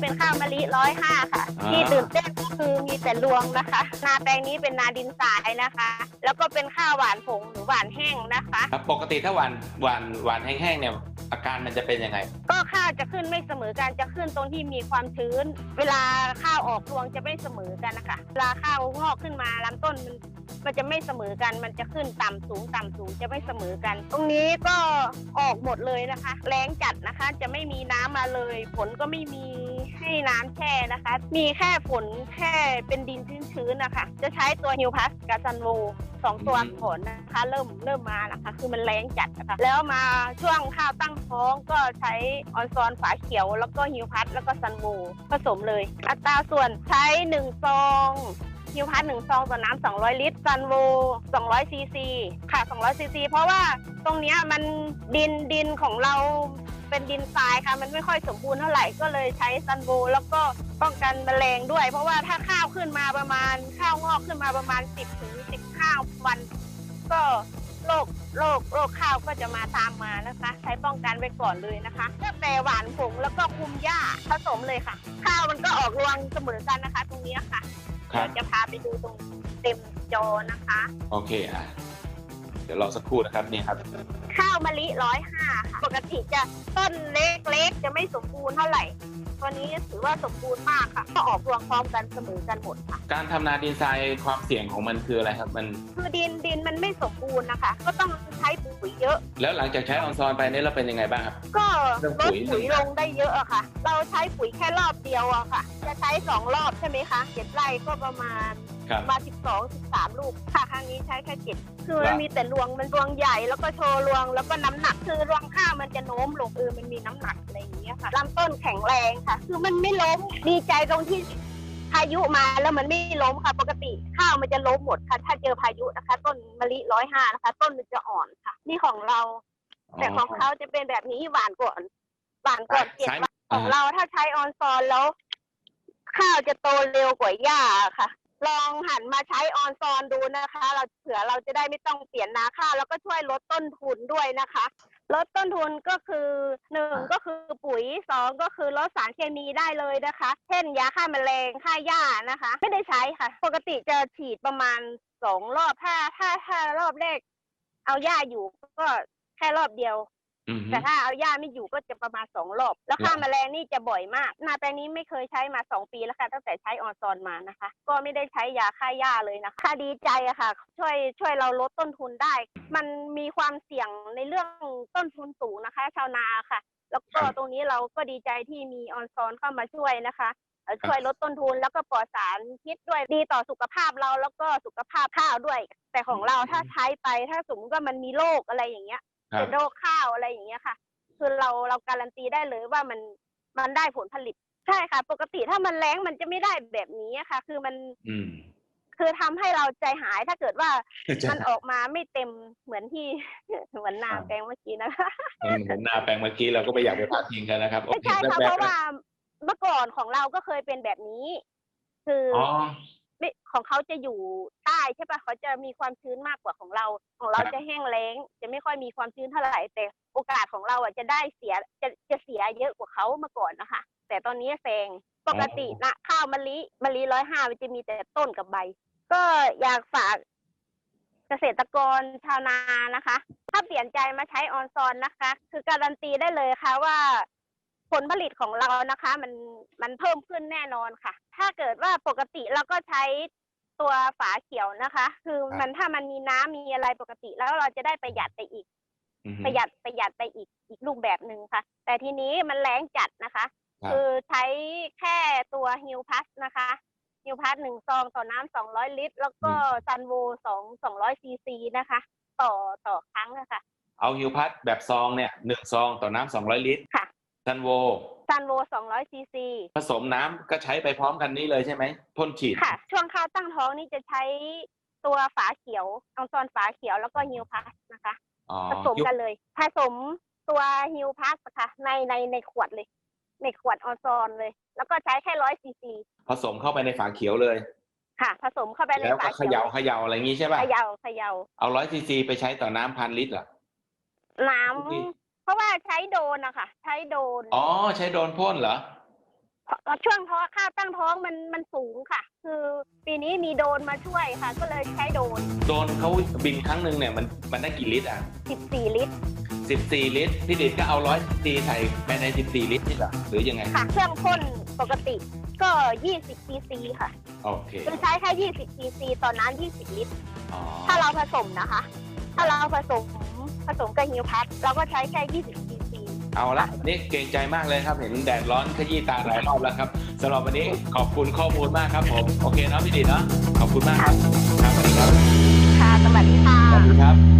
เป็นข้าวมะลิร้อยห้าค่ะ อ่า ที่ตื่นเต้นก็คือมีแต่รวงนะคะ นาแปลงนี้เป็นนาดินทรายนะคะ แล้วก็เป็นข้าวหวานผงหรือหวานแห้งนะคะ ครับปกติถ้าหวานหวานหวานแห้งๆเนี่ยอาการมันจะเป็นยังไง ก็ข้าวจะขึ้นไม่เสมอกันจะขึ้นตรงที่มีความชื้น เวลาข้าวออกรวงจะไม่เสมอกันนะคะเวลาข้าวงอกขึ้นมาลำต้นมันมันจะไม่เสมอกัน มันจะขึ้นต่ำสูงต่ำสูงจะไม่เสมอกัน ตรงนี้ก็ออกหมดเลยนะคะ แรงจัดนะคะจะไม่มีน้ำมาเลย ฝนก็ไม่มี ให้น้ำแช่นะคะ มีแค่ฝนแค่เป็นดินชื้นๆนะคะ จะใช้ตัวฮิวพัสกับซันโวสองตัวอืมผลนะคะ เริ่มเริ่มมานะคะ คือมันแรงจัดนะคะแล้วมาช่วงข้าวตั้งท้องก็ใช้ออนซอนฝาเขียว แล้วก็ฮิวพัสแล้วก็ซันโวผสมเลย อัตราส่วนใช้หนึ่งซองฮิวพัสหนึ่งซองต่อน้ำสองร้อยลิตรซันโวสองร้อยซีซีค่ะสองร้อยซีซีเพราะว่าตรงเนี้ยมันดินดินของเรา เป็นดินทรายค่ะ มันไม่ค่อยสมบูรณ์เท่าไหร่ก็เลยใช้ซันโวแล้วก็ป้องกันแมลงด้วย เพราะว่าถ้าข้าวขึ้นมาประมาณข้าวงอกขึ้นมาประมาณ 10ถึง15วัน ก็โรคโรคโรคข้าวก็จะมาตามมานะคะ ใช้ป้องกันไว้ก่อนเลยนะคะตั้งแต่หวานผงแล้วก็คุมหญ้าผสมเลยค่ะ ข้าวมันก็ออกรวงเสมอกันนะคะ ตรงนี้ค่ะครัเดี๋บยวจะพาไปดูตรงเต็มจอนะคะ โอเคอะ เดี๋ยวรอสักครู่นะครับนี่ครับ ข้าวมะลิร้อยห้าค่ะปกติจะต้นเล็กๆจะไม่สมบูรณ์เท่าไหร่ตัวนี้ถือว่าสมบูรณ์มากค่ะก็ออกรวงพร้อมกันเสมอกันหมดค่ะ การทำนาดินทรายความเสี่ยงของมันคืออะไรครับมัน คือดินดินมันไม่สมบูรณ์นะคะ ก็ต้องใช้ปุ๋ยเยอะ แล้วหลังจากใช้ออนซอนไปเนี่ยเราเป็นยังไงบ้างครับ ก็เรื่องลปุ๋ดยปุ๋ยลงได้เยอะอะค่ะ เราใช้ปุ๋ยแค่รอบเดียวอะค่ะ จะใช้สองรอบใช่ไหมคะเจ็ดไร่ก็ประมาณครับ มาสิบสองสิบสามลูกค่ะครั้งนี้ใช้แค่เจ็ดคือมันครับมีแต่รวงมันรวงใหญ่แล้วก็โชว์รวงแล้วก็น้ำหนักคือรวงข้าวมันจะโน้มลงเออมันมีน้ำหนักอะไรอย่างเงี้ยค่ะลำต้นแข็งแรงค่ะ คือมันไม่ล้มดีใจตรงที่พายุมาแล้วมันไม่ล้มค่ะปกติข้าวมันจะล้มหมดค่ะ ถ้าเจอพายุนะคะ ต้นมะลิร้อยห้านะคะ ต้นมันจะอ่อนค่ะ นี่ของเรา แต่ของเขาจะเป็นแบบนี้หวานก่อนหวานก่อนเจ็ดใช้วันของเราถ้าใช้ออนซอนแล้ว ข้าวจะโตเร็วกว่าหญ้าค่ะ ลองหันมาใช้ออนซอนดูนะคะ เราเผื่อเราจะได้ไม่ต้องเปลี่ยนนาข้าวแล้วก็ช่วยลดต้นทุนด้วยนะคะ ลดต้นทุนก็คือหนึ่งก็คือปุ๋ยสองก็คือลดสารเคมีได้เลยนะคะ เช่นยาฆ่าแมลงฆ่าหญ้านะคะ ไม่ได้ใช้ค่ะ ปกติจะฉีดประมาณสองรอบถ้าถ้าถ้ารอบแรก เอาหญ้าอยู่ก็แค่รอบเดียว อือฮึ แต่ถ้าเอาหญ้าไม่อยู่ก็จะประมาณสองรอบ แล้วค่าครับแมลงนี่จะบ่อยมาก นาแปลงนี้ไม่เคยใช้มาสองปีแล้วค่ะตั้งแต่ใช้ออนซอนมานะคะ ก็ไม่ได้ใช้ยาฆ่าหญ้าเลยนะคะค่าดีใจอะค่ะ ช่วยช่วยเราลดต้นทุนได้ มันมีความเสี่ยงในเรื่องต้นทุนสูงนะคะ ชาวนาค่ะ แล้วก็ตรงนี้เราก็ดีใจที่มีออนซอนเข้ามาช่วยนะคะเอ่อช่วยลดต้นทุนแล้วก็ปลอดสารพิษด้วยดีต่อสุขภาพเราแล้วก็สุขภาพข้าวด้วย แต่ของเราถ้าใช้ไปถ้าสมมติว่ามันมีโรคอะไรอย่างเงี้ยครั เป็บนโรคข้าวอะไรอย่างเงี้ยค่ะ คือเราเราการันตีได้เลยว่ามันมันได้ผลผลิตใช่ค่ะ ปกติถ้ามันแรงมันจะไม่ได้แบบนี้อะค่ะ คือมันอืมคือทำให้เราใจหายถ้าเกิดว่ามันออกมาไม่เต็มเหมือนที่เหมือนนาครับแปลงเมื่อกี้นะคะเหมือนเหมือนหน้าแปลงเมื่อกี้เราก็ไม่อยากไปพาดพิงกันนะครับโอไม่เคใช่ค่ะแปลเพกราะว่าเมื่อก่อนของเราก็เคยเป็นแบบนี้ คือออ๋อ ไม่ของเขาจะอยู่ใต้ใช่ปะเขาจะมีความชื้นมากกว่าของเรา ของเราครับ จะแห้งแล้ง จะไม่ค่อยมีความชื้นเท่าไหร่ แต่โอกาสของเราอะจะได้เสียจะจะเสียเยอะกว่าเขาเมื่อก่อนนะคะ แต่ตอนนี้แซงปกตินะข้าวมะลิมะลิร้อยห้ามันจะมีแต่ต้นกับใบ ก็อยากฝากเกษตรกรชาวนานะคะ ถ้าเปลี่ยนใจมาใช้ออนซอนนะคะ คือการันตีได้เลยค่ะว่า ผลผลิตของเรานะคะมันมันเพิ่มขึ้นแน่นอนค่ะ ถ้าเกิดว่าปกติเราก็ใช้ตัวฝาเขียวนะคะ คือมันถ้ามันมีน้ำมีอะไรปกติแล้วเราจะได้ประหยัดไปอีกอือฮึประหยัดประหยัดไปอีกอีกรูปแบบหนึ่งค่ะ แต่ทีนี้มันแรงจัดนะคะครับคือใช้แค่ตัวฮิวพัสนะคะฮิวพัสหนึ่งซองต่อน้ำสองร้อยลิตร แล้วก็ซันโวสองสองร้อยซีซีนะคะ ต่อต่อครั้งอะค่ะเอาฮิวพัดแบบซองเนี่ยหนึ่งซองต่อน้ำสองร้อยลิตรค่ะ ซันโวซันโวสองร้อยซีซีผสมน้ำก็ใช้ไปพร้อมกันนี้เลยใช่ไหมพ่นฉีด ค่ะ ช่วงข้าวตั้งท้องนี่จะใช้ตัวฝาเขียวอองซอนฝาเขียวแล้วก็ฮิวพัสนะคะอ๋อผสมกันเลย ผสมตัวฮิวพัสค่ะในในในขวดเลย ในขวดออนซอนเลย แล้วก็ใช้แค่ร้อยซีซีผสมเข้าไปในฝาเขียวเลย ค่ะ ผสมเข้าไปในแล้วฝาก็เขเขียย่าวเขย่าอะไรงี้ใช่ป่ะเขย่าเขย่าเอาร้อยซีซีไปใช้ต่อน้ำพันลิตรเหรอน้อุ๊ยำ เพราะว่าใช้โดรนอะค่ะ ใช้โดรนอ๋อ ใช้โดรนพ่นเหรอช่วงท้อข้าวตั้งท้องมันมันสูงค่ะ คือปีนี้มีโดรนมาช่วยค่ะ ก็เลยใช้โดรนโดนเขาบินครั้งหนึ่งเนี่ยมันมันได้กี่ลิตรอะ14 ลิตร 14 ลิตรพี่ดิดก็เอาร้อยตีใส่ไปใน 14 ลิตรนี่เหรอหรือยังไงค่ะ เครื่องพ่นปกติก็ 20ซีซีค่ะโอเคคือใช้แค่ 20ซีซีต่อน้ำ20 ลิตรอ๋อถ้าเราผสมนะคะ ถ้าเราผสม ผสมกับฮิวพัทเราก็ใช้แค่ 20 ซีซี เอาละนี่เกรงใจมากเลยครับ เห็นแดดร้อนขยี้ตาหลายรอบแล้วครับสำหรับวันนี้ขอบคุณข้อมูลมากครับผมโอเคเนาะพี่ดิดเนาะขอบคุณมากครับครับสวัสดีครับค่ะสวัสดีค่ะสวัสดีครับ